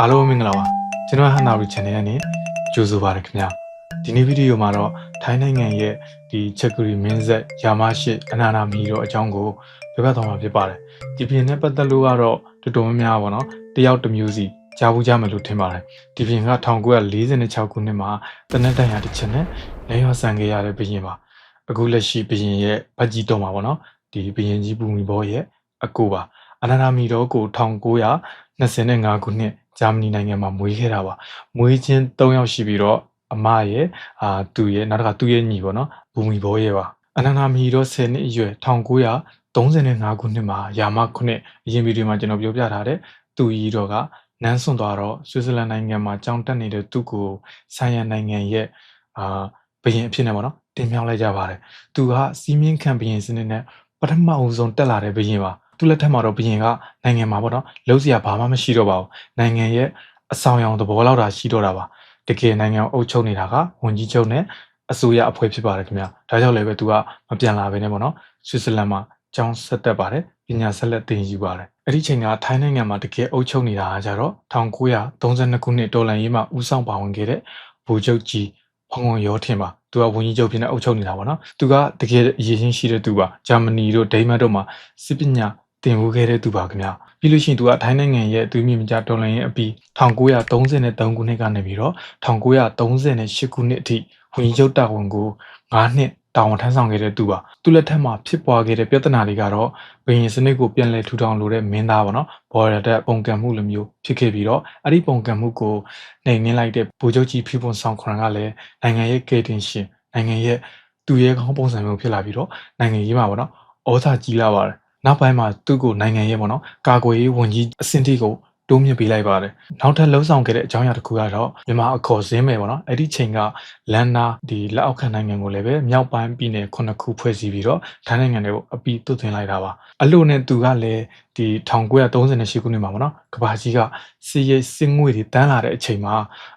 အားလုံးမင်္ဂလာပါကျွန်တော်ဟန်နာရီ channel ကနေကြိုဆိုပါရခင်ဗျာဒီနေ့ဗီဒီယိုမှာတော့ထိုင်းနိုင်ငံရဲ့ဒီချက်ကူရီမင်းဆက်ယာမရှိအနာနာမီတို့အကြောင်းကိုပြောပြသွားမှာဖြစ်ပါတယ်ဒီပြင်နဲ့ပတ်သက်လို့ကတော့တော်တော်များများပါနော်တယောက်တစ်မျိုးစီကြားဘူးကြမယ်လို့ထင်ပါတယ်ဒီပြင်က1946ခုနှစ်မှာတနက်တန်ရတစ်ချက်နဲ့နေရောဆန်ခဲ့ရတဲ့ဘုရင်ပါအခုလက်ရှိဘုရင်ရဲ့ဗတ်ကြီးတော်မှာပေါ့နော်ဒီဘုရင်ကြီးပူမီဘောရဲ့အကိုပါအနာနာမီတော်ကို1925ခုနှစ် ဂျာမနီနိုင်ငံမှာမွေးခဲ့တာပါမွေးချင်း၃ယောက်ရှိပြီးတော့အမရဲ့အာသူရဲ့နောက်တစ်ခါသူ့ရဲ့ညီပေါ့နော်ဘူမီဘောရဲ့ပါအနန္ဒာမီတော့10နှစ်အရွယ်1935ခုနှစ်မှာယာမခုနှစ်အရင်ဗီဒီယိုမှာကျွန်တော်ပြောပြထားတဲ့သူကြီးတော်ကနန်းစွန့်သွားတော့ဆွစ်ဇာလန်နိုင်ငံမှာကြောင်းတက်နေတဲ့သူ့ကိုဆိုင်းရန်နိုင်ငံရဲ့အာဘရင်အဖြစ်နဲ့ပေါ့နော်တင်မြှောက်လိုက်ကြပါတယ်သူကစီးမြင့်ခံဘရင်စနစ်နဲ့ပထမအဦးဆုံးတက်လာတဲ့ဘရင်ပါ သူ့လက်ထက်မှာတော့ဘရင်ကနိုင်ငံမှာပေါ့နော်လုံးစရာဘာမှမရှိတော့ပါဘူးနိုင်ငံရဲ့အဆောင်ရောင်သဘောလောက်တာရှိတော့တာပါတကယ်နိုင်ငံအုပ်ချုပ်နေတာကဝန်ကြီးချုပ်နဲ့အစိုးရအဖွဲ့ဖြစ်ပါတယ်ခင်ဗျာဒါကြောင့်လည်းပဲသူကမပြန်လာဘဲနဲ့ပေါ့နော်ဆွစ်ဇာလန်မှာကျောင်းဆက်တက်ပါတယ်ပညာဆက်လက်သင်ယူပါတယ်အဲ့ဒီချိန်ကထိုင်းနိုင်ငံမှာတကယ်အုပ်ချုပ်နေတာကကြတော့1932ခုနှစ်တော်လန်ရေးမှာဦးဆောင်ပါဝင်ခဲ့တဲ့ဗိုလ်ချုပ်ကြီးဖုံဖုံရောထင်ပါသူကဝန်ကြီးချုပ်ဖြစ်နေအုပ်ချုပ်နေတာပေါ့နော်သူကတကယ်အရေးချင်းရှိတဲ့သူပါဂျာမနီတို့ဒိန်းမတ်တို့မှာစစ်ပညာ သင်ယူခဲ့တဲ့သူပါခင်ဗျာပြီးလို့ရှိရင်သူကထိုင်းနိုင်ငံရဲ့သူမြင့်မကြတော်လှန်ရေးအပြီး1933ခုနှစ်ကနေပြီးတော့1938ခုနှစ်အထိဝန်ကြီးချုပ်တာဝန်ကို9နှစ်တာဝန်ထမ်းဆောင်ခဲ့တဲ့သူပါသူလက်ထက်မှာဖြစ်ပွားခဲ့တဲ့ပြဿနာတွေကတော့ဘရင်စနစ်ကိုပြန်လည်ထူထောင်လိုတဲ့မင်းသားပေါ့နော်ဘော်ရတဲ့ပုံကံမှုလိုမျိုးဖြစ်ခဲ့ပြီးတော့အဲ့ဒီပုံကံမှုကိုနှိမ်နင်းလိုက်တဲ့ဗိုလ်ချုပ်ကြီးဖိပွန်ဆောင်ခရန်ကလည်းနိုင်ငံရဲ့ကေတင်ရှင်နိုင်ငံရဲ့သူရဲကောင်းပုံစံမျိုးဖြစ်လာပြီးတော့နိုင်ငံရေးမှာပေါ့နော်ဩဇာကြီးလာပါတယ် နောက်ပိုင်းမှာသူ့ကိုနိုင်ငံရဲ့ပေါ့နော်ကာကွယ်ရေးဝန်ကြီးအဆင့်ထိကိုတိုးမြင့်ပေးလိုက်ပါတယ်နောက်ထပ်လှုပ်ဆောင်ခဲ့တဲ့အကြောင်းအရာတစ်ခုကတော့မြန်မာအခေါ်စင်းမယ်ပေါ့နော်အဲ့ဒီချိန်ကလန်နာဒီလက်အောက်ခံနိုင်ငံကိုလည်းပဲမြောက်ပိုင်းပြည်နယ်ခုနှစ်ခုဖွဲ့စည်းပြီးတော့ထိုင်းနိုင်ငံတွေကိုအပီးသွတ်သွင်းလိုက်တာပါအလို့နဲ့သူကလည်းဒီ1938ခုနှစ်မှာပေါ့နော်ကဘာကြီးကစီရိတ်စင်းငွေတွေတန်းလာတဲ့အချိန်မှာ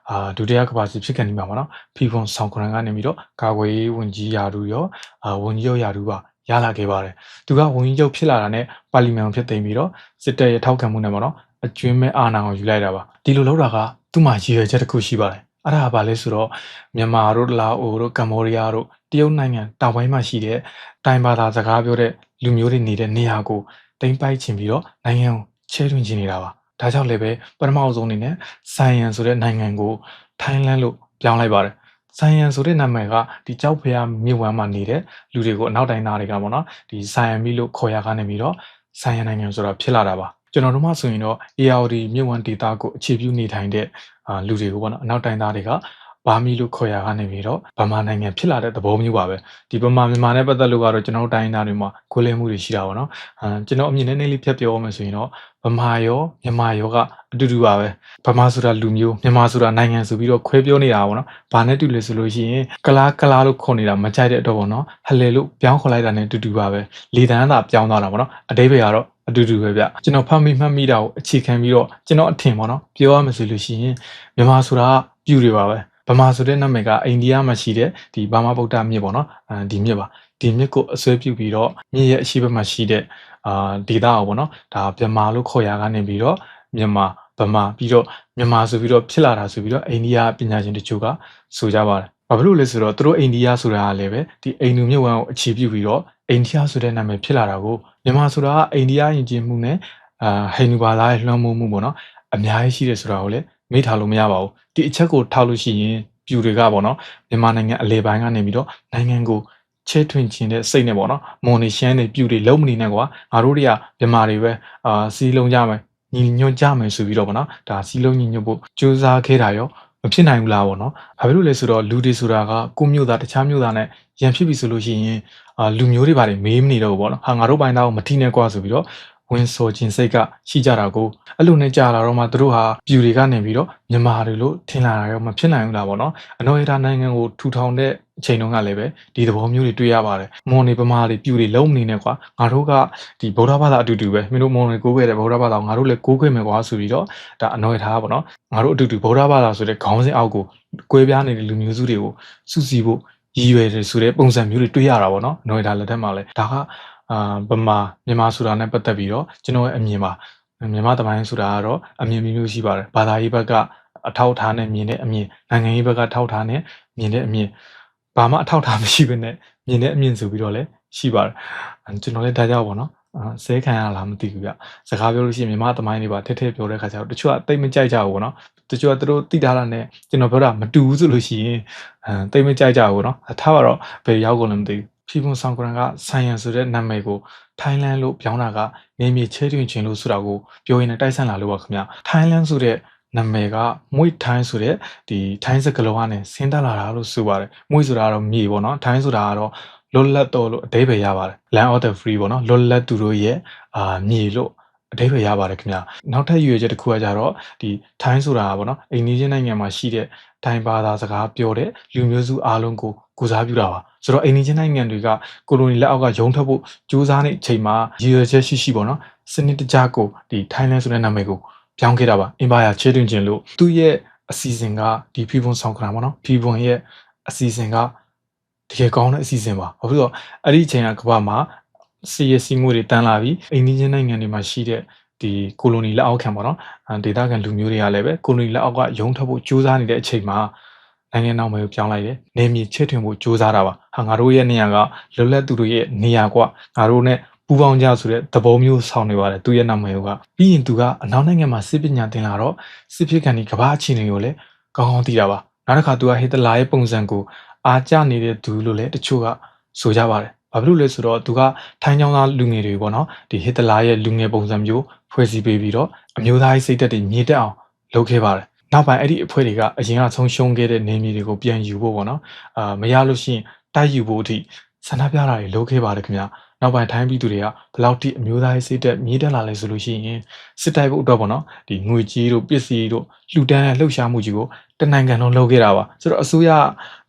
အာဒုတိယကဘာကြီးဖြစ်ခဲ့နေမှာပေါ့နော်ဖီဖွန်ဆောင်ခရန်ကနေပြီးတော့ကာကွယ်ရေးဝန်ကြီးယာဒူရောအာဝန်ကြီးရောယာဒူပါ ရလာခဲ့ပါတယ်သူကဝန်ကြီးချုပ်ဖြစ်လာတာနဲ့ပါလီမန်ကိုဖြစ်သိမ်းပြီးတော့စစ်တပ်ရဲ့ထောက်ခံမှုနဲ့ပေါ့နော်အကျွင်းမဲ့အာဏာကိုယူလိုက်တာပါဒီလိုလုပ်တာကသူ့မှာရည်ရွယ်ချက်တစ်ခုရှိပါတယ်အဲ့ဒါကဘာလဲဆိုတော့မြန်မာတို့လာအိုတို့ကမ္ဘောဒီးယားတို့တရုတ်နိုင်ငံတောင်ပိုင်းမှာရှိတဲ့တိုင်ဘာသာစကားပြောတဲ့လူမျိုးတွေနေတဲ့နေရာကိုတိမ့်ပိုက်ချင်ပြီးတော့နိုင်ငံကိုချဲထွင်ချင်နေတာပါဒါကြောင့်လည်းပဲပထမအဆုံးအနေနဲ့ဆိုင်ယန်ဆိုတဲ့နိုင်ငံကိုထိုင်းလန်းလို့ပြောင်းလိုက်ပါတယ် ဆိုင်ယန်ဆိုတဲ့နာမည်ကဒီကြောက်ဖျားမြစ်ဝမ်းမှာနေတဲ့လူတွေကိုအနောက်တိုင်းသားတွေကပေါ့နော်ဒီဆိုင်ယန်မီလို့ခေါ်ရကနေပြီးတော့ဆိုင်ယန်နိုင်ငံဆိုတာဖြစ်လာတာပါကျွန်တော်တို့မှဆိုရင်တော့ ARD မြစ်ဝမ်းဒေတာကိုအခြေပြုနေထိုင်တဲ့အာလူတွေကိုပေါ့နော်အနောက်တိုင်းသားတွေက ဘာမီလို့ခေါ်ရကနေပြီးတော့ဗမာနိုင်ငံဖြစ်လာတဲ့သဘောမျိုးပါပဲဒီဗမာမြန်မာနဲ့ပတ်သက်လို့ကတော့ကျွန်တော်တို့တိုင်းသားတွေမှာခွဲလဲမှုတွေရှိတာပေါ့နော်အဲကျွန်တော်အမြင်နဲ့နည်းလေးဖြတ်ပြောမယ်ဆိုရင်တော့ဗမာရောမြန်မာရောကအတူတူပါပဲဗမာဆိုတာလူမျိုးမြန်မာဆိုတာနိုင်ငံဆိုပြီးတော့ခွဲပြောနေတာပေါ့နော်ဘာနဲ့တူလဲဆိုလို့ရှိရင်ကလားကလားလို့ခေါ်နေတာမကြိုက်တဲ့တော့ပေါ့နော်ဟလဲလို့ပြောင်းခေါ်လိုက်တာနဲ့အတူတူပါပဲလေတန်းသာပြောင်းသွားတာပေါ့နော်အတိပ္ပယ်ကတော့အတူတူပဲဗျကျွန်တော်ဖတ်မိမှတ်မိတာကိုအခြေခံပြီးတော့ကျွန်တော်အထင်ပေါ့နော်ပြောရမယ်ဆိုလို့ရှိရင်မြန်မာဆိုတာပြူတွေပါပဲ ဗမာဆိုတဲ့နာမည်ကအိန္ဒိယမှာရှိတဲ့ဒီဘာမဗုဒ္ဓမြစ်ပေါ့နော်အဲဒီမြစ်ပါဒီမြစ်ကိုအစွဲပြုပြီးတော့မြစ်ရဲ့အရှိဘက်မှာရှိတဲ့အာဒေတာကိုပေါ့နော်ဒါဗမာလို့ခေါ်ရကနေပြီးတော့မြန်မာဗမာပြီးတော့မြန်မာဆိုပြီးတော့ဖြစ်လာတာဆိုပြီးတော့အိန္ဒိယပညာရှင်တချို့ကဆိုကြပါတယ်ဘာဖြစ်လို့လဲဆိုတော့သူတို့အိန္ဒိယဆိုတာကလည်းပဲဒီအိန္ဒူမြစ်ဝမ်းကိုအခြေပြုပြီးတော့အိန္ဒိယဆိုတဲ့နာမည်ဖြစ်လာတာကိုမြန်မာဆိုတာကအိန္ဒိယယဉ်ကျေးမှုနဲ့အာဟိန္ဒူဘာသာရဲ့လွှမ်းမိုးမှုပေါ့နော်အများကြီးရှိတယ်ဆိုတာကိုလည်း မေ့ထားလို့မရပါဘူးဒီအချက်ကိုထောက်လို့ရှိရင်ပြူတွေကပေါ့နော်မြန်မာနိုင်ငံအလဲပိုင်းကနေပြီးတော့နိုင်ငံကိုချဲထွင်ခြင်းတဲ့စိတ်နဲ့ပေါ့နော်မွန်နေရှမ်းနေပြူတွေလုံးမနေနဲ့ကွာငါတို့တွေကမြန်မာတွေပဲအာစီးလုံးကြမယ်ညီညွတ်ကြမယ်ဆိုပြီးတော့ပေါ့နော်ဒါစီးလုံးညီညွတ်ဖို့ကြိုးစားခဲ့တာရောမဖြစ်နိုင်ဘူးလားပေါ့နော်ဘာဖြစ်လို့လဲဆိုတော့လူတွေဆိုတာကကိုမျိုးသားတခြားမျိုးသားနဲ့ရန်ဖြစ်ပြီဆိုလို့ရှိရင်အာလူမျိုးတွေဘာတွေမေးမနေတော့ဘူးပေါ့နော်ဟာငါတို့ပိုင်းသားကိုမထိနဲ့ကွာဆိုပြီးတော့ ဝင်စော်ခြင်းစိတ်ကရှိကြတာကိုအဲ့လိုနဲ့ကြာလာတော့မှသူတို့ဟာပြူတွေကနေပြီးတော့မြန်မာတွေလို့ထင်လာတာရောမဖြစ်နိုင်ဘူးလားပေါ့နော်အနော်ရတာနိုင်ငံကိုထူထောင်တဲ့အချိန်တုန်းကလည်းပဲဒီသဘောမျိုးတွေတွေ့ရပါတယ်မွန်နေပမာတွေပြူတွေလုံးမနေနဲ့ကွာငါတို့ကဒီဗုဒ္ဓဘာသာအတူတူပဲမင်းတို့မွန်တွေကိုးခဲ့တဲ့ဗုဒ္ဓဘာသာကိုငါတို့လည်းကိုးခဲ့မယ်ကွာဆိုပြီးတော့ဒါအနော်ရတာပေါ့နော်ငါတို့အတူတူဗုဒ္ဓဘာသာဆိုတဲ့ခေါင်းစဉ်အောက်ကိုကွဲပြားနေတဲ့လူမျိုးစုတွေကိုစုစည်းဖို့ရည်ရွယ်တယ်ဆိုတဲ့ပုံစံမျိုးတွေတွေ့ရတာပေါ့နော်။နော်ဒါလက်ထက်မှာလဲဒါက အာဗမာမြန်မာဆိုတာနဲ့ပတ်သက်ပြီးတော့ကျွန်တော်ရဲ့အမြင်ပါမြန်မာတမိုင်းဆိုတာကတော့အမြင်မျိုးမျိုးရှိပါတယ်ဘာသာရေးဘက်ကအထောက်အထားနဲ့မြင်တဲ့အမြင်နိုင်ငံရေးဘက်ကထောက်ထားနဲ့မြင်တဲ့အမြင်ဘာမှအထောက်အထားမရှိဘဲနဲ့မြင်တဲ့အမြင်ဆိုပြီးတော့လည်းရှိပါတယ်ကျွန်တော်လည်းဒါကြောက်ပါတော့ဆဲခံရလားမသိဘူးဗျစကားပြောလို့ရှိရင်မြန်မာသမိုင်းတွေပါထက်ထက်ပြောတဲ့ခါကျတော့တချို့ကတိတ်မကြိုက်ကြဘူးပေါ့နော်တချို့ကသူတို့သိထားတာနဲ့ကျွန်တော်ပြောတာမတူဘူးဆိုလို့ရှိရင်အဲတိတ်မကြိုက်ကြဘူးနော်ထားပါတော့ဘယ်ရောက်ကုန်လဲမသိဘူး ဖီဖွန်ဆောင်ကရန်ကဆိုင်ရန်ဆိုတဲ့နာမည်ကိုထိုင်းလန်လို့ပြောင်းတာကနေမြေချဲတွင်ချင်းလို့ဆိုတာကိုပြောရင်လည်းတိုက်ဆိုင်လာလို့ပါခင်ဗျထိုင်းလန်ဆိုတဲ့နာမည်ကမွေထိုင်းဆိုတဲ့ဒီထိုင်းစကလုံးကနေဆင်းသက်လာတာလို့ဆိုပါတယ်မွေဆိုတာကတော့မြေပေါ့နော်ထိုင်းဆိုတာကတော့လွတ်လပ်တော်လို့အဓိပ္ပာယ်ရပါတယ် land of the free ပေါ့နော်လွတ်လပ်သူတို့ရဲ့အာမြေလို့အဓိပ္ပာယ်ရပါတယ်ခင်ဗျာနောက်ထပ်ရွေချက်တစ်ခုကကြတော့ဒီထိုင်းဆိုတာပေါ့နော်အိန္ဒိယနိုင်ငံမှာရှိတဲ့ထိုင်းဘာသာစကားပြောတဲ့လူမျိုးစုအားလုံးကို ကိုစားပြုတာပါဆိုတော့အိန္ဒိယနိုင်ငံတွေကကိုလိုနီလက်အောက်ကရုံထွက်ဖို့ကြိုးစားနေတဲ့အချိန်မှာရည်ရွယ်ချက်ရှိရှိပေါ့နော်စနစ်တကျကိုဒီထိုင်းလန်ဆိုတဲ့နာမည်ကိုပြောင်းခဲ့တာပါအင်ပါယာချဲတွင်ခြင်းလို့သူ့ရဲ့အစီအစဉ်ကဒီဖီဘွန်ဆောင်ခရာပေါ့နော်ဖီဘွန်ရဲ့အစီအစဉ်ကတကယ်ကောင်းတဲ့အစီအစဉ်ပါဘာဖြစ်လို့အဲ့ဒီအချိန်ကကမ္ဘာမှာစီရစီမှုတွေတန်းလာပြီးအိန္ဒိယနိုင်ငံတွေမှာရှိတဲ့ဒီကိုလိုနီလက်အောက်ခံပေါ့နော်ဒေသခံလူမျိုးတွေကလည်းပဲကိုလိုနီလက်အောက်ကရုံထွက်ဖို့ကြိုးစားနေတဲ့အချိန်မှာ နိုင်ငံနောက်မှာပြောင်းလိုက်တယ်။နေမြေချစ်ထွင်ဖို့ကြိုးစားတာပါ။ဟာငါတို့ရဲ့နေရာကလွတ်လပ်သူတို့ရဲ့နေရာကွငါတို့ ਨੇ ပူပေါင်းကြဆိုတဲ့သဘောမျိုးဆောင်နေပါတယ်သူရဲ့နာမည်ကပြီးရင်သူကအနောက်နိုင်ငံမှာစစ်ပညာသင်လာတော့စစ်ဖြစ်ခံဒီကဘာအခြေအနေကိုလည်းကောင်းကောင်းသိတာပါနောက်တစ်ခါသူကဟစ်တလာရဲ့ပုံစံကိုအားကျနေတဲ့သူလို့လည်းတချို့ကဆိုကြပါတယ်ဘာဖြစ်လို့လဲဆိုတော့သူကထိုင်းချောင်းသားလူငယ်တွေပေါ့နော်ဒီဟစ်တလာရဲ့လူငယ်ပုံစံမျိုးဖွဲ့စည်းပေးပြီးတော့အမျိုးသားရေးစိတ်သက်တွေမြေတက်အောင်လုပ်ခဲ့ပါတယ် နောက်ပိုင်းအဲ့ဒီအဖွဲ့တွေကအရင်ကဆုံးရှုံးခဲ့တဲ့နေမြေတွေကိုပြန်ယူဖို့ပေါ့နော်အာမရလို့ရှိရင်တိုက်ယူဖို့အထိဆန္ဒပြတာတွေလုပ်ခဲ့ပါတယ်ခင်ဗျာနောက်ပိုင်းထိုင်းပြည်သူတွေကဘယ်လောက်ထိအမျိုးသားရေးစိတ်သက်မြည်တက်လာလဲဆိုလို့ရှိရင်စစ်တိုက်ဖို့အတွက်ပေါ့နော်ဒီငွေကြီးတို့ပစ္စည်းတို့လှူဒန်းတဲ့လှုပ်ရှားမှုကြီးကိုတနိုင်ငံလုံးလုပ်ခဲ့တာပါဆိုတော့အစိုးရ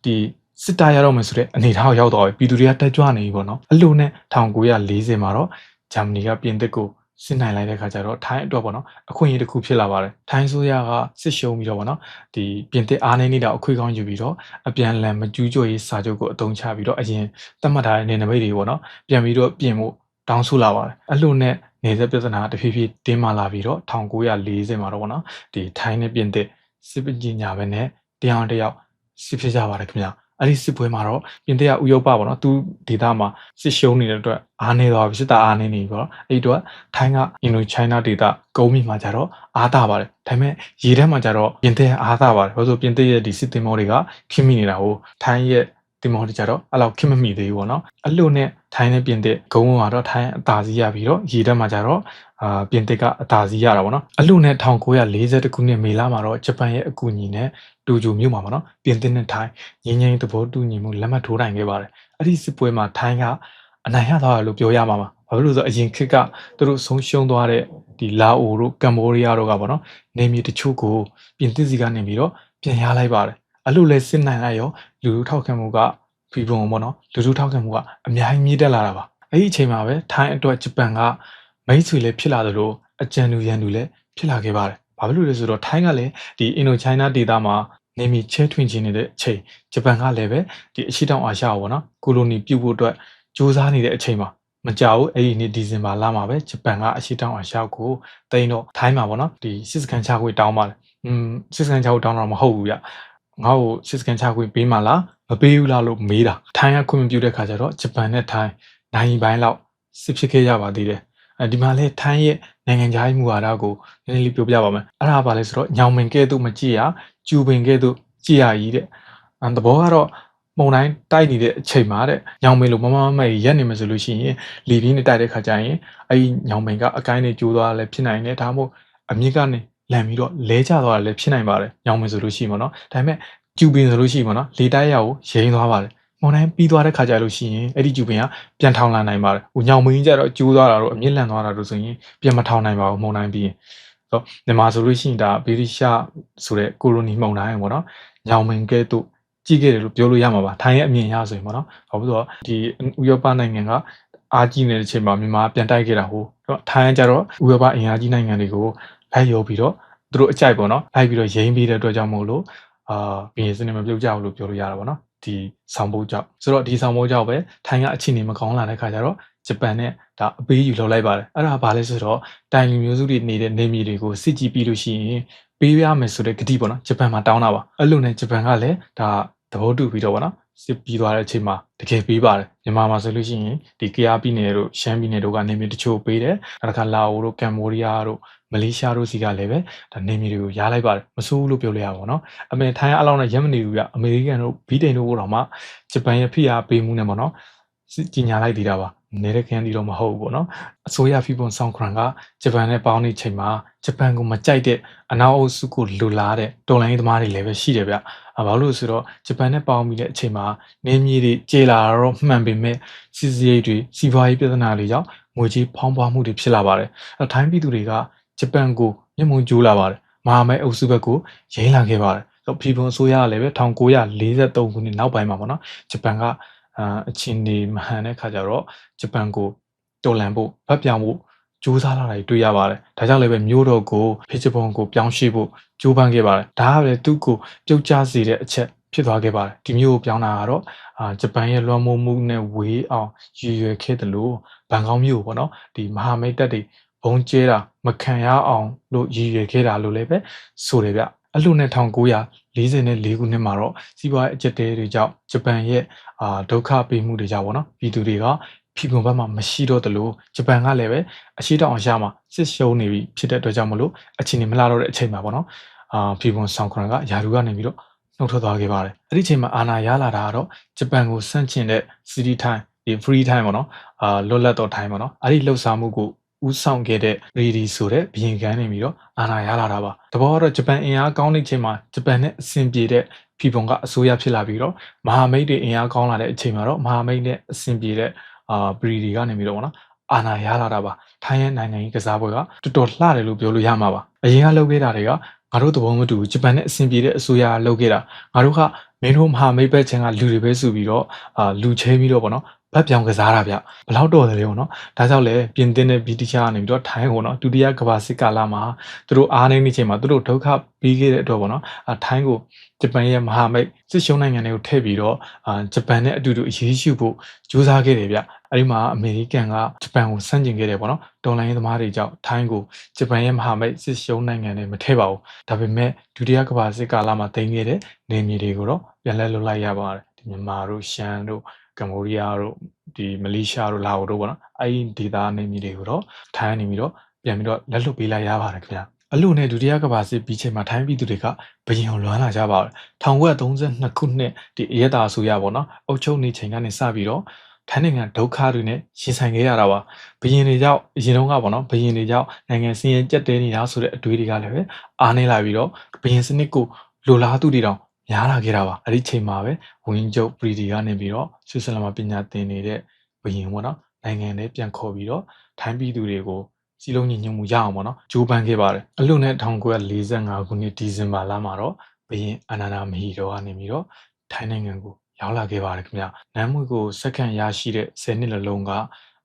ဒီစစ်တပ်ရတော့မယ်ဆိုတဲ့အနေထားကိုရောက်တော့ပြီပြည်သူတွေကတက်ကြွနေပြီပေါ့နော်အလိုနဲ့1940မှာတော့ဂျာမနီကပြင်သစ်ကို စစ်နိုင်လိုက်တဲ့ခါကျတော့ထိုင်းအတွက်ပေါ့နော်အခွင့်အရေးတစ်ခုဖြစ်လာပါတယ်ထိုင်းဆိုရကစစ်ရှုံးပြီးတော့ပေါ့နော်ဒီပြင်သစ်အားနေနေတာအခွင့်ကောင်းယူပြီးတော့အပြန်လန်မကျူးကျော်ရေးစာချုပ်ကိုအသုံးချပြီးတော့အရင်သတ်မှတ်ထားတဲ့နေနမိတ်တွေပေါ့နော်ပြန်ပြီးတော့ပြင်ဖို့တောင်းဆိုလာပါတယ်အဲ့လိုနဲ့နေသက်ပြဿနာတဖြည်းဖြည်းတင်းမာလာပြီးတော့1940မှာတော့ပေါ့နော်ဒီထိုင်းနဲ့ပြင်သစ်စစ်ပညာပဲနဲ့တရားတယောက်စစ်ဖြစ်ကြပါတယ်ခင်ဗျာ အဲ့ဒီစစ်ပွဲမှာတော့ပြင်သစ်ကဥရောပပေါ့နော်သူဒေသမှာစစ်ရှုံးနေတဲ့အတွက်အားနေသွားပြီစစ်သားအားနေနေပြီပေါ့နော်အဲ့ဒီတော့ထိုင်းကအင်ဒိုချိုင်းနာဒေသကုန်းမိမှာကြတော့အားတာပါတယ်ဒါပေမဲ့ရေထဲမှာကြတော့ပြင်သစ်ကအားတာပါတယ်ဘာလို့ဆိုပြင်သစ်ရဲ့ဒီစစ်သင်္ဘောတွေကခင်းမိနေတာဟိုထိုင်းရဲ့တင်မောတွေကြတော့အဲ့လောက်ခင်မမိသေးဘူးပေါ့နော်အဲ့လိုနဲ့ထိုင်းနဲ့ပြင်သစ်ဂုံးကတော့ထိုင်းအသာစီးရပြီးတော့ရေတက်မှာကြတော့အာပြင်သစ်ကအသာစီးရတာပေါ့နော်အဲ့လိုနဲ့1940ခုနှစ်မေလမှာတော့ဂျပန်ရဲ့အကူအညီနဲ့ တူဂျူမြို့မှာပေါ့နော်ပြင်သစ်နဲ့ထိုင်းငင်းငင်းသဘောတူညီမှုလက်မှတ်ထိုးနိုင်ခဲ့ပါတယ်အဲ့ဒီစစ်ပွဲမှာထိုင်းကအနိုင်ရသွားတယ်လို့ပြောရမှာပါဘာဖြစ်လို့ဆိုအရင်ခေတ်ကသူတို့ဆုံးရှုံးသွားတဲ့ဒီလာအိုတို့ကမ္ဘောဒီးယားတို့ကပေါ့နော်နေမြေတချို့ကိုပြင်သစ်စီကနေပြီးတော့ပြန်ရလိုက်ပါတယ်အဲ့လိုလဲစစ်နိုင်လိုက်ရောလူလူထောက်ခံမှုကဖီဘုံပေါ့နော်လူလူထောက်ခံမှုကအများကြီးမြင့်တက်လာတာပါအဲ့ဒီအချိန်မှာပဲထိုင်းအတွက်ဂျပန်ကမိတ်ဆွေလည်းဖြစ်လာသလိုအကြံလူရန်လူလည်းဖြစ်လာခဲ့ပါတယ်ဘာဖြစ်လို့လဲဆိုတော့ထိုင်းကလည်းဒီအင်ဒိုချိုင်းနာဒေသမှာ နေမီချဲထွင်ခြင်းနေတဲ့အချိန်ဂျပန်ကလည်းပဲဒီအရှိတောင်အာရှပေါ့နော်ကိုလိုနီပြုတ်ဖို့အတွက်စူးစမ်းနေတဲ့အချိန်မှာမကြောက်အဲ့ဒီနေ့ဒီဇင်ဘာလမှာပဲဂျပန်ကအရှိတောင်အာရှကိုတိန်တော့ထိုင်းမှာပေါ့နော်ဒီစစ်စကန်ချခွေတောင်းပါတယ်อืมစစ်စကန်ချခွေတောင်းတော့မဟုတ်ဘူးဗျငါ့ကိုစစ်စကန်ချခွေပေးမှလားမပေးဘူးလားလို့မေးတာထိုင်းကခွင့်မပြုတဲ့ခါကျတော့ဂျပန်နဲ့ထိုင်းနိုင်ပိုင်းလောက်စစ်ဖြစ်ခဲ့ကြပါသေးတယ်အဲဒီမှာလဲထိုင်းရဲ့နိုင်ငံခြားရေးမူဝါဒကိုနည်းနည်းလေးပြောပြပါမယ်အဲ့ဒါပါလဲဆိုတော့ညောင်ပင်ကဲ့သို့မကြည့်ရ ကျူပင်ကဲ့သို့ကြည့်ရကြီးတဲ့အန်တဘောကတော့မုံတိုင်းတိုက်နေတဲ့အချိန်မှာတဲ့ညောင်ပင်လိုမမမမဲ့ရက်နေမှာဆိုလို့ရှိရင်လီပြင်းနဲ့တိုက်တဲ့ခါကျရင်အဲ့ဒီညောင်ပင်ကအကိုင်းနဲ့ကျိုးသွားလည်းဖြစ်နိုင်တယ်ဒါမှမဟုတ်အမြင့်ကနေလန်ပြီးတော့လဲကျသွားတာလည်းဖြစ်နိုင်ပါတယ်ညောင်ပင်ဆိုလို့ရှိရင်ပေါ့နော်ဒါပေမဲ့ကျူပင်ဆိုလို့ရှိရင်ပေါ့နော်လေတိုက်ရကိုရိမ့်သွားပါတယ်မုံတိုင်းပြီးသွားတဲ့ခါကျလို့ရှိရင်အဲ့ဒီကျူပင်ကပြန်ထောင်လာနိုင်ပါတယ်။ဟိုညောင်မင်းကြတော့ကျိုးသွားတာတော့အမြင့်လန့်သွားတာတို့ဆိုရင်ပြန်မထောင်နိုင်ပါဘူးမုံတိုင်းပြီးရင်။ ဆိုမြန်မာဆိုလို့ရှိရင်ဒါဗီရိရှာဆိုတဲ့ကိုလိုနီမုံတိုင်းပေါ့နော်။ညောင်မင်းကဲ့သို့ကြည့်ခဲ့တယ်လို့ပြောလို့ရမှာပါ။ထိုင်းရဲ့အမြင်ရဆိုရင်ပေါ့နော်။ဘာလို့ဆိုတော့ဒီဥရောပနိုင်ငံကအားကြီးနေတဲ့အချိန်မှာမြန်မာပြန်တိုက်ခဲ့တာဟိုထိုင်းကကြတော့ဥရောပအင်အားကြီးနိုင်ငံတွေကိုလိုက်ရောပြီးတော့သူတို့အကြိုက်ပေါ့နော်လိုက်ပြီးတော့ရိမ့်ပြီးတဲ့အတွက်ကြောင့်မို့လို့အာဘီရင်စနေမပြုတ်ကြဘူးလို့ပြောလို့ရတာပေါ့နော်ဒီဆောင်ဖို့ကြောင့်ဆိုတော့ဒီဆောင်ဖို့ကြောင့်ပဲထိုင်းကအခြေအနေမကောင်းလာတဲ့ခါကျတော့ ဂျပန်နဲ့ဒါအပေးယူလုပ်လိုက်ပါတယ်အဲ့ဒါဘာလဲဆိုတော့တိုင်လူမျိုးစုတွေနေတဲ့နေမြေတွေကိုစစ်ကြည့်ပြီးလို့ရှိရင်ပေးရမယ်ဆိုတဲ့ဂတိပေါ့နော်ဂျပန်မှာတောင်းတာပါအဲ့လိုနဲ့ဂျပန်ကလည်းဒါသဘောတူပြီးတော့ပေါ့နော်စစ်ပြီးသွားတဲ့အချိန်မှာတကယ်ပေးပါတယ်မြန်မာမှာဆိုလို့ရှိရင်ဒီကယားပြည်နယ်တို့ရှမ်းပြည်နယ်တို့ကနေမြေတချို့ပေးတယ်နောက်တစ်ခါလာအိုတို့ကမ်ဘောဒီးယားတို့မလေးရှားတို့စီကလည်းပဲဒါနေမြေတွေကိုရားလိုက်ပါတယ်မဆိုးဘူးလို့ပြောလို့ရပါဘောနော်အမေထိုင်းအလောက်နဲ့ရက်မနေဘူးပြအမေရိကန်တို့ဗီတိန်တို့တော့မှဂျပန်ရဲ့ဖိအားပေးမှုနဲ့ပေါ့နော်ကြီးညာလိုက်သေးတာပါ နေတဲ့ခန်းဒီတော့မဟုတ်ဘူးပေါ့နော်အစိုးရဖီပွန်ဆောင်ခရန်ကဂျပန်နဲ့ပေါင်းနေချိန်မှာဂျပန်ကိုမကြိုက်တဲ့အနောက်အုပ်စုကိုလူလာတဲ့တော်လိုင်းသမားတွေလည်းပဲရှိတယ်ဗျအဘာလို့ဆိုတော့ဂျပန်နဲ့ပေါင်းပြီးတဲ့အချိန်မှာနေမြေတွေကျေလာတော့မှန်ပေမဲ့စီစီရိတ်တွေစီးပွားရေးပြဿနာတွေကြောင့်ငွေကြေးဖောင်းပွားမှုတွေဖြစ်လာပါတယ်အဲထိုင်းပြည်သူတွေကဂျပန်ကိုမျက်မှောင်ကျိုးလာပါတယ်မဟာမိတ်အုပ်စုဘက်ကိုရိမ့်လာခဲ့ပါတယ်ဆိုဖီပွန်အစိုးရကလည်းပဲ1943ခုနှစ်နောက်ပိုင်းမှာပေါ့နော်ဂျပန်က အာအချင်းနေမဟန်တဲ့ခါကျတော့ဂျပန်ကိုတော်လန်ဖို့ဗတ်ပြောင်းဖို့ကြိုးစားလာတာတွေ့ရပါတယ်။ဒါကြောင့်လည်းပဲမျိုးတော်ကိုဖေချပွန်ကိုပြောင်းရွှေ့ဖို့ကြိုးပမ်းခဲ့ပါတယ်။ဒါကလည်းသူ့ကိုပြုတ်ကျစေတဲ့အချက်ဖြစ်သွားခဲ့ပါတယ်။ဒီမျိုးကိုပြောင်းတာကတော့အာဂျပန်ရဲ့လွှမ်းမိုးမှုနဲ့ဝေးအောင်ရည်ရွယ်ခဲ့တယ်လို့ဘန်ကောက်မြို့ပေါ့နော်။ဒီမဟာမိတ်တပ်တွေဘုံကျဲတာမခံရအောင်လို့ရည်ရွယ်ခဲ့တာလို့လည်းပဲဆိုတယ်ဗျ။အလှနဲ့ 1944ခုနှစ်မှာတော့စီးပွားရေးအကျက်တဲတွေကြောင့်ဂျပန်ရဲ့အာဒုက္ခပေးမှုတွေကြောင့်ပေါ့နော်ပြည်သူတွေကဖီကွန်ဘက်မှာမရှိတော့တယ်လို့ဂျပန်ကလည်းပဲအရှိတောင်အရာမှာစစ်ရှုံးနေပြီဖြစ်တဲ့အတွက်ကြောင့်မလို့အချိန်ကြီးမလာတော့တဲ့အချိန်မှာပေါ့နော်အာဖီကွန်ဆောင်ခရန်ကယာရူကနေပြီးတော့နှုတ်ထွက်သွားခဲ့ပါတယ်အဲ့ဒီအချိန်မှာအာနာရလာတာကတော့ဂျပန်ကိုဆန့်ကျင်တဲ့ city time ဒီ free time ပေါ့နော်အာလွတ်လပ်တော့ time ပေါ့နော်အဲ့ဒီလှုပ်ရှားမှုကို ဦးဆောင်ခဲ့တဲ့ Ready ဆိုတဲ့ဘီရင်ကန်နေပြီးတော့အာဏာရလာတာပါတဘောကတော့ဂျပန်အင်အားကောင်းတဲ့ချိန်မှာဂျပန်နဲ့အဆင်ပြေတဲ့ဖီပွန်ကအစိုးရဖြစ်လာပြီးတော့မဟာမိတ်တွေအင်အားကောင်းလာတဲ့အချိန်မှာတော့မဟာမိတ်နဲ့အဆင်ပြေတဲ့အာဘရီဒီကနေပြီးတော့ဗောနော်အာနာရလာတာပါထိုင်းရဲ့နိုင်ငံကြီးကစားပွဲကတော်တော်လှတယ်လို့ပြောလို့ရမှာပါအရင်ကလုပ်ခဲ့တာတွေကငါတို့သဘောမတူဘူးဂျပန်နဲ့အဆင်ပြေတဲ့အစိုးရလုပ်ခဲ့တာငါတို့ကမင်းတို့မဟာမိတ်ဘက်ချင်ကလူတွေပဲစုပြီးတော့အာလူချဲပြီးတော့ဗောနော် ဘက်ပြောင်ကစားတာဗျဘလောက်တော်တယ်လေဗောနော်ဒါကြောင့်လေပြင်သင်းတဲ့ဗီတီရှာကနေပြီးတော့ထိုင်းကိုနော်ဒုတိယကမ္ဘာစစ်ကာလမှာသူတို့အားနေနေချိန်မှာသူတို့ဒုက္ခပြီးခဲ့တဲ့အတွက်ဗောနော်အထိုင်းကိုဂျပန်ရဲ့မဟာမိတ်စစ်ရှုံးနိုင်ငံတွေကိုထည့်ပြီးတော့အာဂျပန်နဲ့အတူတူအရေးယူဖို့ကြိုးစားခဲ့တယ်ဗျအဲဒီမှာအမေရိကန်ကဂျပန်ကိုဆန့်ကျင်ခဲ့တယ်ပေါ့နော်တော်လိုင်းသမားတွေကြောင့်ထိုင်းကိုဂျပန်ရဲ့မဟာမိတ်စစ်ရှုံးနိုင်ငံတွေမထည့်ပါဘူးဒါပေမဲ့ဒုတိယကမ္ဘာစစ်ကာလမှာတင်ခဲ့တဲ့နေမြေတွေကိုတော့ပြန်လဲလွတ်လိုက်ရပါတယ်ဒီမြန်မာတို့ရှမ်းတို့ ကမ္ဘောဒီးယားတို့ဒီမလေးရှားတို့လာအိုတို့ပေါ့နော်အဲဒီဒေသနေမြေတွေကိုတော့ထိုင်းနေပြီးတော့ပြန်ပြီးတော့လက်လွတ်ပေးလိုက်ရပါတယ်ခင်ဗျာအလို့နဲ့ဒုတိယကမ္ဘာစစ်ပြီးချိန်မှာထိုင်းပြည်သူတွေကဘယင်ကိုလွမ်းလာကြပါတယ်1932ခုနှစ်ဒီအရက်တာအစိုးရပေါ့နော်အုပ်ချုပ်နေချိန်ကနေစပြီးတော့ထိုင်းနိုင်ငံဒုက္ခတွေနဲ့ရင်ဆိုင်ခဲ့ရတာပါဘယင်တွေကြောင့်အရင်တုန်းကပေါ့နော်ဘယင်တွေကြောင့်နိုင်ငံစင်းရဲကြက်တဲနေတာဆိုတဲ့အတွေးတွေကလည်းပဲအားနေလာပြီးတော့ဘယင်စနစ်ကိုလိုလားသူတွေတောင် များလာခဲ့တာပါအဲ့ဒီချိန်မှာပဲဝင်းကျုပ်ပရီဒီကနေပြီးတော့ဆွစ်ဇာလန်မှာပညာသင်နေတဲ့ဘယင်ပေါ့နော်နိုင်ငံထဲပြန်ခေါ်ပြီးတော့ထိုင်းပြည်သူတွေကိုစီလုံးညီညွတ်မှုရအောင်ပေါ့နော်ဂျိုးပန်းခဲ့ပါတယ်အလို့နဲ့1945ခုနှစ်ဒီဇင်ဘာလမှာတော့ဘရင်အနန္ဒာမဟီတော်ကနေပြီးတော့ထိုင်းနိုင်ငံကိုရောက်လာခဲ့ပါတယ်ခင်ဗျနမ်းမွေကိုစက္ကန့်ရရှိတဲ့10နှစ်လလုံးက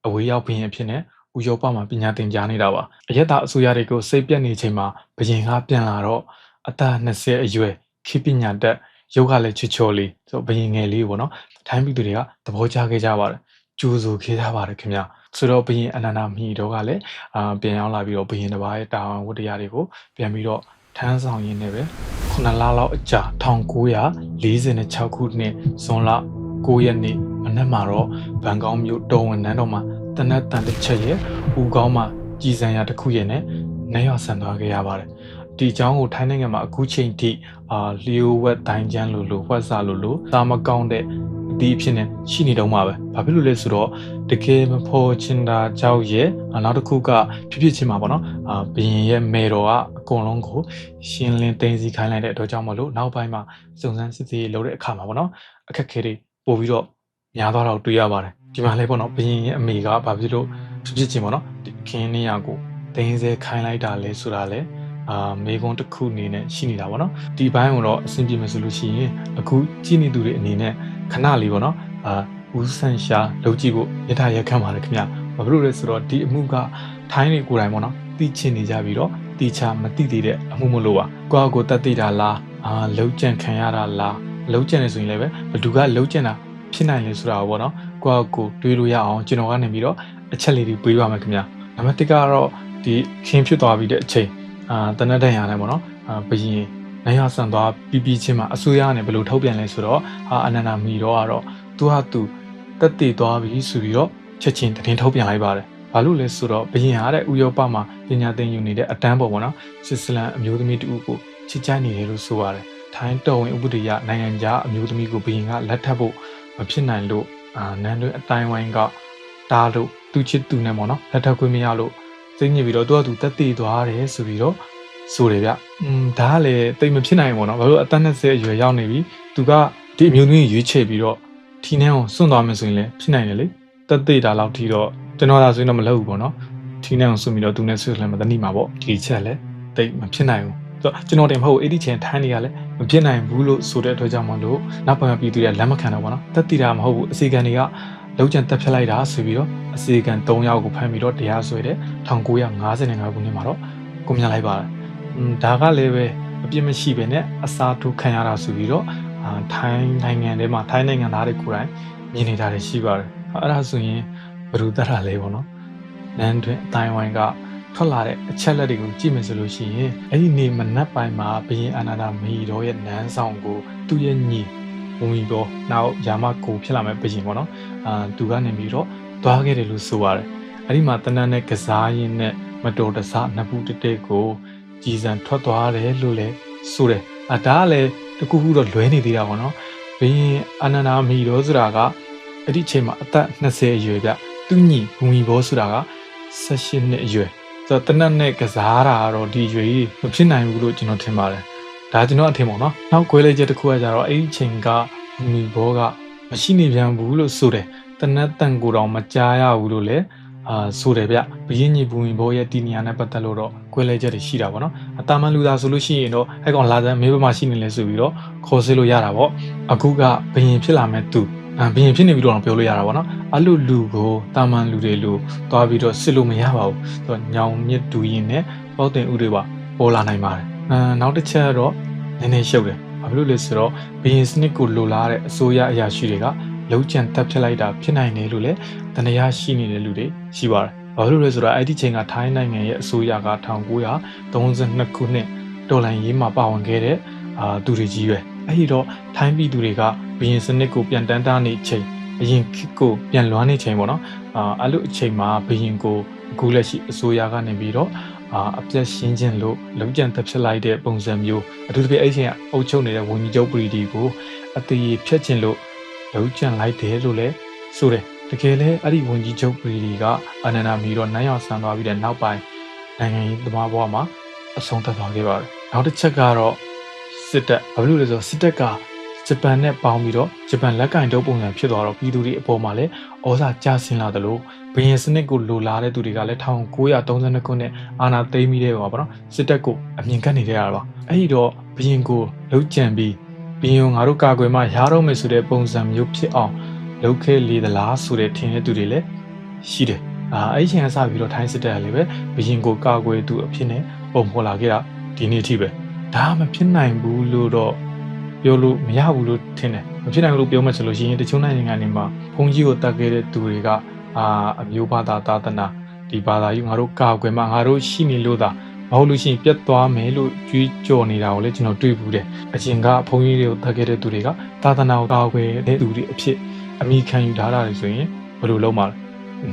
အဝေးရောက်ဘရင်အဖြစ်နဲ့ဥရောပမှာပညာသင်ကြားနေတာပါအရက်သားအစိုးရတွေကိုစိတ်ပြတ်နေချိန်မှာဘရင်ကပြန်လာတော့အသက်20အရွယ် ခေပညာတတ်ရုပ်ကလည်းချစ်ချော်လေးဆိုဘရင်ငယ်လေးပေါ့နော်ထိုင်းပြည်သူတွေကသဘောကျခဲ့ကြပါတယ်ကြိုးဆိုခဲ့ကြပါတယ်ခင်ဗျဆိုတော့ဘရင်အနန္ဒာမိတော်ကလည်းအာပြန်ရောက်လာပြီးတော့ဘရင်တစ်ပါးရဲ့တာဝန်ဝတ္တရားတွေကိုပြန်ပြီးတော့ထမ်းဆောင်ရင်းနဲ့ပဲခုနှစ်လလောက်အကြာ1946ခုနှစ်ဇွန်လ9ရက်နေ့မနက်မှာတော့ဘန်ကောက်မြို့တော်ဝန်နန်းတော်မှာတနက်တန်တစ်ချက်ရဲ့ဦးကောင်းမှာကြည်စံရတစ်ခုရဲ့နဲ့နေရဆန်သွားခဲ့ရပါတယ် ဒီအကြောင်းကိုထိုင်းနိုင်ငံမှာအခုချိန်ထိအာလျိုဝက်တိုင်းချမ်းလို့လို့ဝက်စာလို့လို့သာမကောင်းတဲ့ဒီအဖြစ်နဲ့ရှိနေတော့မှာပဲဘာဖြစ်လို့လဲဆိုတော့တကယ်မဖော်ချင်တာကြောက်ရဲ့နောက်တစ်ခုကဖြစ်ဖြစ်ချင်းမှာပေါ့နော်အာဘရင်ရဲ့မေတော်ကအကုန်လုံးကိုရှင်းလင်းသိမ်းစီခိုင်းလိုက်တဲ့အတွက်ကြောင့်မလို့နောက်ပိုင်းမှာစုံစမ်းစစ်ဆေးလုပ်တဲ့အခါမှာပေါ့နော်အခက်အခဲတွေပို့ပြီးတော့များသွားတော့တွေ့ရပါတယ်ဒီမှာလည်းပေါ့နော်ဘရင်ရဲ့အမေကဘာဖြစ်လို့ဖြစ်ဖြစ်ချင်းပေါ့နော်ဒီခင်းနေရကိုသိမ်းစေခိုင်းလိုက်တာလဲဆိုတာလဲ အာမေကွန်တစ်ခုအနေနဲ့ရှိနေတာပေါ့နော်ဒီဘိုင်းကိုတော့အဆင်ပြေမယ်ဆိုလို့ရှိရင်အခုကြည့်နေသူတွေအနေနဲ့ခဏလေးပေါ့နော်အာဦးဆန်ရှာလုပ်ကြည့်ဖို့ရထားရက်ခံပါတယ်ခင်ဗျဘာဖြစ်လို့လဲဆိုတော့ဒီအမှုကထိုင်းတွေကိုယ်တိုင်ပေါ့နော်သိချင်နေကြပြီးတော့တီချာမသိသေးတဲ့အမှုမလို့ပါကိုယ့်အကိုတတ်သိတာလားအာလှုပ်ကြံခံရတာလားလှုပ်ကြံနေဆိုရင်လည်းပဲဘသူကလှုပ်ကြံတာဖြစ်နိုင်လေဆိုတာပေါ့နော်ကိုယ့်ကိုယ်တွေးလို့ရအောင်ကျွန်တော်ကနေပြီးတော့အချက်လေးတွေပေးပါမယ်ခင်ဗျာနံပါတ်1ကတော့ဒီခင်းဖြစ်သွားပြီးတဲ့အချိန် အာတနက်တန်ရနဲ့ပေါ့နော်အာဘယင်နိုင်ရဆန်သွားပြီးပြီးချင်းမှာအစိုးရကနေဘယ်လိုထုတ်ပြန်လဲဆိုတော့အာအနန္ဒာမီတော့ကတော့သူဟာသူတက်တည်သွားပြီဆိုပြီးတော့ချက်ချင်းတင်ထုတ်ပြန်လိုက်ပါတယ်ဘာလို့လဲဆိုတော့ဘယင်ဟာတဲ့ဥရောပမှာပညာသင်ယူနေတဲ့အတန်းပေါ်ပေါ့နော်စစ်စလန်အမျိုးသမီးတူကိုချစ်ကြိုက်နေတယ်လို့ဆိုရတယ်ထိုင်းတော်ဝင်ဥပဒေရနိုင်ငံခြားအမျိုးသမီးကိုဘယင်ကလက်ထပ်ဖို့မဖြစ်နိုင်လို့အာနန်းတွင်အတိုင်းဝိုင်းကတားလို့သူချစ်သူနဲ့ပေါ့နော်လက်ထပ်ခွင့်မရလို့ စိတ်ညစ်ပြီးတော့သူကသူတက်တည်သွားတယ်ဆိုပြီးတော့ဆိုတယ်ဗျอืมဒါကလည်းတိတ်မဖြစ်နိုင်ဘူးပေါ့နော်ဘာလို့အသက်20အရွယ်ရောက်နေပြီသူကဒီအမျိုးသမီးရွေးချယ်ပြီးတော့ထီနှန်းကိုစွန့်သွားမယ်ဆိုရင်လည်းဖြစ်နိုင်တယ်လေတက်တည်တာလောက်ထိတော့ကျွန်တော်သာဆိုရင်တော့မလုပ်ဘူးပေါ့နော်ထီနှန်းကိုစွန့်ပြီးတော့သူနဲ့ဆွေးနွေးမတနိမှာပေါ့ဒီချက်လည်းတိတ်မဖြစ်နိုင်ဘူးဆိုတော့ကျွန်တော်တင်မဟုတ်အဲ့ဒီချိန်ထိုင်းနေရလဲမဖြစ်နိုင်ဘူးလို့ဆိုတဲ့အတွက်ကြောင့်မလို့နောက်ပိုင်းပြည်သူတွေကလက်မခံတော့ဘောနော်တက်တည်တာမဟုတ်ဘူးအစီကံတွေက လုံးချန်တက်ဖြတ်လိုက်တာဆိုပြီးတော့အစီကံ3ယောက်ကိုဖမ်းပြီးတော့တရားစွဲတဲ့1955ခုနှစ်မှာတော့ကိုမြင်လိုက်ပါတယ်။อืมဒါကလည်းပဲအပြစ်မရှိပဲနဲ့အစားထိုးခံရတာဆိုပြီးတော့အာထိုင်းနိုင်ငံထဲမှာထိုင်းနိုင်ငံသားတွေကိုယ်တိုင်မြင်နေတာတွေရှိပါတယ်။အဲ့ဒါဆိုရင်ဘယ်လိုတတ်တာလဲပေါ့နော်။နန်းတွင်အတိုင်းဝိုင်းကထွက်လာတဲ့အချက်လက်တွေကိုကြည့်မယ်ဆိုလို့ရှိရင်အဲ့ဒီနေ့မနက်ပိုင်းမှာဘရင်အာနာတာမီတော်ရဲ့နန်းဆောင်ကိုသူ့ရဲ့ညီ ဝီဘောနောက်ယာမကိုဖြစ်လာမဲ့ဘရင်ပေါ့နော်အာသူကနေပြီးတော့သွားခဲ့တယ်လို့ဆိုရတယ်အဲ့ဒီမှာတနတ်နဲ့ကစားရင်းနဲ့မတော်တဆနှစ်ဘူးတက်တက်ကိုကြည်စံထွက်သွားတယ်လို့လည်းဆိုတယ်အဒါကလည်းတကူကူတော့လွဲနေသေးတာပေါ့နော်ဘရင်အာနာနာမီတော်ဆိုတာကအဲ့ဒီချိန်မှာအသက်20အရွယ်ပြသူညီဝီဘောဆိုတာက18နှစ်အရွယ်ဆိုတော့တနတ်နဲ့ကစားတာကတော့ဒီရွေးမဖြစ်နိုင်ဘူးလို့ကျွန်တော်ထင်ပါတယ် ဒါကျွန်တော်အထင်ပေါ့နော်နောက်ခွဲလိုက်ချက်တစ်ခုကကြတော့အဲ့ဒီချိန်ကမီဘောကမရှိနေပြန်ဘူးလို့ဆိုတယ်တနတ်တန်ကိုတော့မကြားရဘူးလို့လည်းအာဆိုတယ်ဗျဘရင်ညီပူဝင်ဘောရဲ့တီနီယာနဲ့ပတ်သက်လို့တော့ခွဲလိုက်ချက်တွေရှိတာပေါ့နော်အတာမန်လူသားဆိုလို့ရှိရင်တော့အဲ့ကောင်လာတဲ့မေးဘမှာရှိနေလဲဆိုပြီးတော့ခေါ်ဆေးလို့ရတာပေါ့အခုကဘရင်ဖြစ်လာမဲ့သူအဘရင်ဖြစ်နေပြီးတော့ပြောလို့ရတာပေါ့နော်အဲ့လိုလူကိုတာမန်လူတွေလူသွားပြီးတော့စစ်လို့မရပါဘူးဆိုတော့ညောင်မြစ်တူရင်နဲ့ပေါတင်ဥတွေပါပေါ်လာနိုင်ပါတယ် အဲနောက်တစ်ချက်ကတော့နည်းနည်းရှုပ်တယ်ဘာဖြစ်လို့လဲဆိုတော့ဘရင်စနစ်ကိုလိုလားတဲ့အစိုးရအရာရှိတွေကလုံးကျန်တက်ဖြစ်လိုက်တာဖြစ်နိုင်တယ်လို့လည်းတန်ရာရှိနေတဲ့လူတွေရှိပါတယ်ဘာလို့လဲဆိုတော့အဲ့ဒီချိန်ကထိုင်းနိုင်ငံရဲ့အစိုးရက1932ခုနှစ်တော်လန်ရေးမှာပါဝင်ခဲ့တဲ့အာသူတွေကြီးပဲအဲ့ဒီတော့ထိုင်းပြည်သူတွေကဘရင်စနစ်ကိုပြန်တန်းတားနေချိန်အရင်ခေတ်ကိုပြန်လွှမ်းနေချိန်ပေါ့နော်အာအဲ့လိုအချိန်မှာဘရင်ကိုအခုလက်ရှိအစိုးရကနေပြီးတော့ အာအပြက်ရှင်းခြင်းလို့လုံခြံတက်ဖြစ်လိုက်တဲ့ပုံစံမျိုးအထူးသဖြင့်အဲ့ဒီချိန်ကအုပ်ချုပ်နေတဲ့ဝန်ကြီးချုပ်ပရီဒီကိုအသေးဖြတ်ခြင်းလို့လုံခြံလိုက်တယ်လို့လည်းဆိုတယ်တကယ်လဲအဲ့ဒီဝန်ကြီးချုပ်ပရီဒီကအနန္ဒာမီတော့နိုင်အောင်ဆန်သွားပြီးတဲ့နောက်ပိုင်းနိုင်ငံရေးသမားဘဝမှာအဆုံးသတ်သွားခဲ့ပါတယ်နောက်တစ်ချက်ကတော့စစ်တပ်ဘာလို့လဲဆိုတော့စစ်တပ်က ဂျပန်နဲ့ပေါင်းပြီးတော့ဂျပန်လက်ကင်တုပ်ပုံစံဖြစ်သွားတော့ပြည်သူတွေအပေါ်မှာလည်းဩဇာကျဆင်းလာတယ်လို့ဘရင်စနစ်ကိုလိုလားတဲ့သူတွေကလည်း1932ခုနှစ်အာဏာသိမ်းပြီးတဲ့ပါဗောနော်စစ်တပ်ကိုအမြင်ကတ်နေကြရတာပါအဲ့ဒီတော့ဘရင်ကိုလှုပ်ကြံပြီးဘရင်ငါတို့ကာကွယ်မှရတော့မယ်ဆိုတဲ့ပုံစံမျိုးဖြစ်အောင်လုပ်ခဲ့လေသလားဆိုတဲ့ထင်တဲ့သူတွေလည်းရှိတယ်အာအဲ့ဒီချိန်ကစပြီးတော့ထိုင်းစစ်တပ်ကလည်းပဲဘရင်ကိုကာကွယ်သူအဖြစ်နဲ့ပုံဖော်လာခဲ့တာဒီနေ့အထိပဲဒါမှမဖြစ်နိုင်ဘူးလို့တော့ ပြောလို့မရဘူးလို့ထင်တယ်မဖြစ်နိုင်ဘူးလို့ပြောမှဆိုလို့ရှိရင်တချို့နိုင်ငံတွေမှာဘုံကြီးကိုတတ်ခဲ့တဲ့သူတွေကအာအမျိုးဘာသာသာသနာဒီဘာသာကြီးငါတို့ကာကွယ်မှငါတို့ရှိနေလို့သာမဟုတ်လို့ရှိရင်ပြတ်သွားမယ်လို့ကြွေးကြော်နေတာကိုလည်းကျွန်တော်တွေ့ဘူးတယ်အချင်းကဘုံကြီးတွေကိုတတ်ခဲ့တဲ့သူတွေကသာသနာကိုကာကွယ်တဲ့သူတွေအဖြစ်အမိခံယူထားတာလေဆိုရင်ဘယ်လိုလုပ်မှာလဲ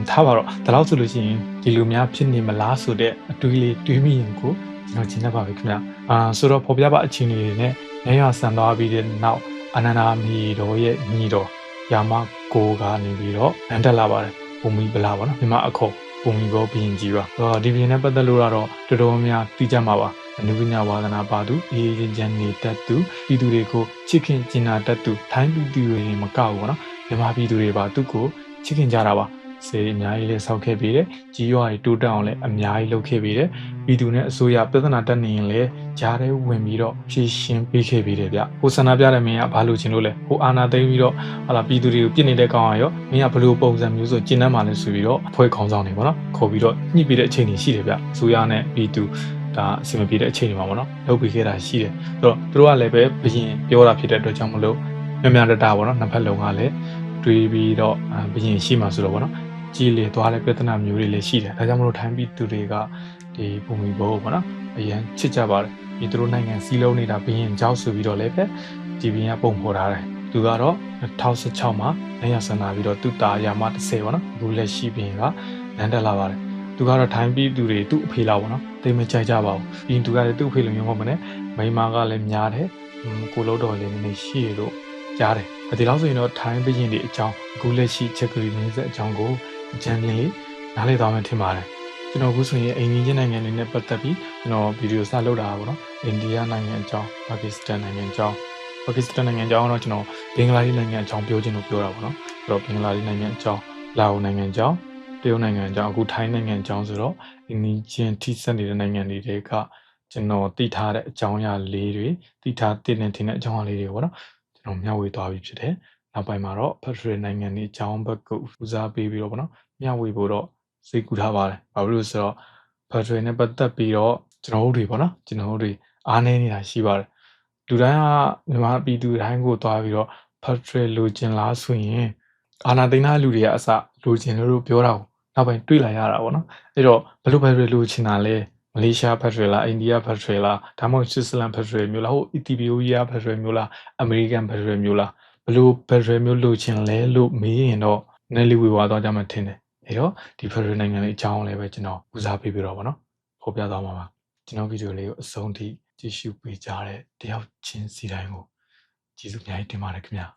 ထားပါတော့ဒါလို့ဆိုလို့ရှိရင်ဒီလိုများဖြစ်နေမလားဆိုတဲ့အတွေးလေးတွေးမိရင်ကိုကျွန်တော်ရှင်းတတ်ပါပြီခင်ဗျအာဆိုတော့ပေါ်ပြပါအချင်းလေးတွေနဲ့ နေရဆန်သွားပြီးတဲ့နောက်အနန္ဒာမီတော်ရဲ့ညီတော်ယာမကိုကနေပြီးတော့အန်တက်လာပါတယ်ဘုံမီပလာပါနော်မြန်မာအခေါ်ဘုံမီဘောဘရင်ကြီးပါအော်ဒီဘရင်နဲ့ပတ်သက်လို့ကတော့တော်တော်များများသိကြမှာပါအနုပညာဝါဒနာပါသူအေးချင်းချမ်းနေတတ်သူပြည်သူတွေကိုချစ်ခင်ကျင်နာတတ်သူထိုင်းပြည်သူတွေမကောက်ဘူးနော်မြန်မာပြည်သူတွေပါသူ့ကိုချစ်ခင်ကြတာပါ စေအများကြီးလည်းဆောက်ခဲ့ပြီးတယ်ကြီးရွာတွေတိုးတက်အောင်လည်းအများကြီးလုပ်ခဲ့ပြီးတယ်ပြည်သူနဲ့အစိုးရပြဿနာတက်နေရင်လည်းကြားထဲဝင်ပြီးတော့ဖြေရှင်းပေးခဲ့ပြီးတယ်ဗျဟိုဆန္ဒပြတဲ့မင်းကဘာလို့ချင်လို့လဲဟိုအာနာသိမ်းပြီးတော့ဟာလာပြည်သူတွေကိုပြစ်နေတဲ့ကောင်ကရောမင်းကဘလို့ပုံစံမျိုးဆိုကျင်းနှမ်းမှလဲဆိုပြီးတော့အဖွဲ့ခေါင်းဆောင်နေပေါ့နော်ခေါ်ပြီးတော့ညှိပြီးတဲ့အချိန်တွေရှိတယ်ဗျအစိုးရနဲ့ပြည်သူဒါအဆင်မပြေတဲ့အချိန်တွေမှာပေါ့နော်လုပ်ပြီးခဲ့တာရှိတယ်ဆိုတော့သူတို့ကလည်းပဲဘရင်ပြောတာဖြစ်တဲ့အတွက်ကြောင့်မလို့မြန်မြန်တတာပေါ့နော်နှစ်ဖက်လုံးကလည်းတွေးပြီးတော့အာဘရင်ရှိမှဆိုတော့ဗောနော် ကြည်လေသွားတဲ့ပြဿနာမျိုးတွေလည်းရှိတယ်ဒါကြောင့်မလို့ထိုင်းပြည်သူတွေကဒီပုံမီဘောဗောနော်အရန်ချစ်ကြပါတယ်ဒီသူတို့နိုင်ငံစီးလုံးနေတာဘရင်ကြောက်ဆိုပြီးတော့လည်းပဲဒီဘရင်ကပုံဖော်ထားတယ်သူကတော့2016မှာနိုင်ရဆန္ဒပြီးတော့သူတာယာမ30ဗောနော်အခုလက်ရှိဘရင်ကလန်တက်လာပါတယ်သူကတော့ထိုင်းပြည်သူတွေသူ့အဖေလောက်ဗောနော်တိတ်မကြိုက်ကြပါဘူးပြီးရင်သူကလည်းသူ့အဖေလိုမျိုးမဟုတ်မနဲ့မိန်းမကလည်းများတယ်ဟွန်းကိုလို့တော်လေးနည်းနည်းရှိရလို့ကြားတယ်ဒီလောက်ဆိုရင်တော့ထိုင်းပြည်ရင်တွေအကြောင်းအခုလက်ရှိချက်ကရီမင်းဆက်အကြောင်းကို အကြံလေးနားလည်သွားမှထင်ပါတယ်ကျွန်တော်အခုဆိုရင်အိမ်ကြီးချင်းနိုင်ငံတွေနဲ့ပတ်သက်ပြီးကျွန်တော်ဗီဒီယိုစလုပ်တာပါတော့အိန္ဒိယနိုင်ငံအကြောင်းပါကစ္စတန်နိုင်ငံအကြောင်းပါကစ္စတန်နိုင်ငံအကြောင်းတော့ကျွန်တော်ဘင်္ဂလားဒေ့ရှ်နိုင်ငံအကြောင်းပြောချင်လို့ပြောတာပါတော့အဲ့တော့ဘင်္ဂလားဒေ့ရှ်နိုင်ငံအကြောင်းလာအိုနိုင်ငံအကြောင်းတရုတ်နိုင်ငံအကြောင်းအခုထိုင်းနိုင်ငံအကြောင်းဆိုတော့အိန္ဒိချင်းထိစပ်နေတဲ့နိုင်ငံတွေကကျွန်တော်သိထားတဲ့အကြောင်းအရာလေးတွေသိထားသိနေတဲ့အကြောင်းအရာလေးတွေပေါ့နော်ကျွန်တော်မျှဝေသွားပြီးဖြစ်တယ် နောက်ပိုင်းမှာတော့ဖက်ဒရယ်နိုင်ငံတွေအကြောင်းဘက်ကိုဦးစားပေးပြီးတော့ပေါ့နော်မျှဝေဖို့တော့စိတ်ကူထားပါတယ်။ဘာဖြစ်လို့လဲဆိုတော့ဖက်ဒရယ်နဲ့ပတ်သက်ပြီးတော့ကျွန်တော်တို့တွေပေါ့နော်ကျွန်တော်တို့တွေအားနည်းနေတာရှိပါတယ်။လူတိုင်းကမြန်မာပြည်သူတိုင်းကိုသွားပြီးတော့ဖက်ဒရယ်လိုချင်လားဆိုရင်အာနာသိန်းသားလူတွေကအစလိုချင်လို့လို့ပြောတာကိုနောက်ပိုင်းတွေးလာရတာပေါ့နော်။အဲ့တော့ဘယ်လိုဖက်ဒရယ်လိုချင်တာလဲမလေးရှားဖက်ဒရယ်လားအိန္ဒိယဖက်ဒရယ်လားဒါမှမဟုတ်ဆွစ်ဇာလန်ဖက်ဒရယ်မျိုးလားဟိုအီသီယိုးပီးယားဖက်ဒရယ်မျိုးလားအမေရိကန်ဖက်ဒရယ်မျိုးလားဘယ် လိုဖက်ဒရယ်မျိုးလိုချင်လဲလို့မေးရင်တော့နည်းလေးဝေဝါသွားကြမှထင်တယ်အဲ့တော့ဒီဖက်ဒရယ်နိုင်ငံလေးအကြောင်းလည်းပဲကျွန်တော်ဦးစားပေးပြီးတော့ဗောနော်ဖော်ပြသွားမှာပါကျွန်တော်ဗီဒီယိုလေးကိုအဆုံးထိကြည့်ရှုပေးကြတဲ့တယောက်ချင်းစီတိုင်းကိုကျေးဇူးအများကြီးတင်ပါတယ်ခင်ဗျာ